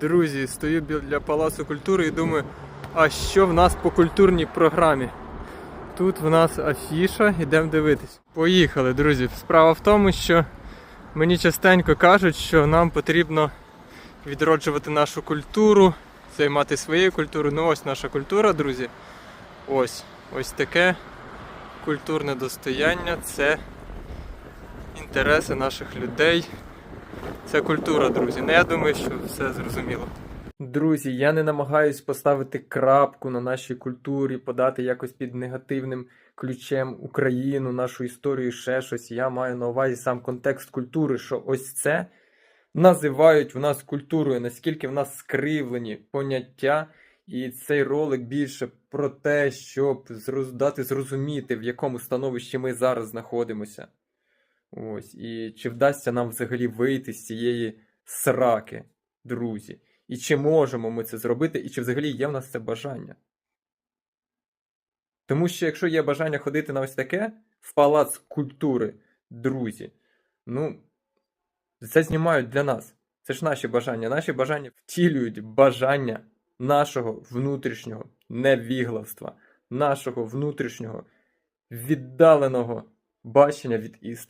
Друзі, стою біля Палацу культури і думаю, а що в нас по культурній програмі? Тут в нас афіша, йдемо дивитись. Поїхали, друзі. Справа в тому, що мені частенько кажуть, що нам потрібно відроджувати нашу культуру, займати своєю культурою. Ну ось наша культура, друзі. Ось, ось таке культурне достояння це інтереси наших людей. Це культура, друзі. Ну я думаю, що все зрозуміло. Друзі, я не намагаюсь поставити крапку на нашій культурі, подати якось під негативним ключем Україну, нашу історію, ще щось. Я маю на увазі сам контекст культури, що ось це називають в нас культурою, наскільки в нас скривлені поняття. І цей ролик більше про те, щоб дати зрозуміти, в якому становищі ми зараз знаходимося. Ось. І чи вдасться нам взагалі вийти з цієї сраки, друзі? І чи можемо ми це зробити, і чи взагалі є в нас це бажання? Тому що якщо є бажання ходити на ось таке в палац культури, друзі, ну, це знімають для нас. Це ж наші бажання. Наші бажання втілюють бажання нашого внутрішнього невігластва, нашого внутрішнього віддаленого бачення від істини.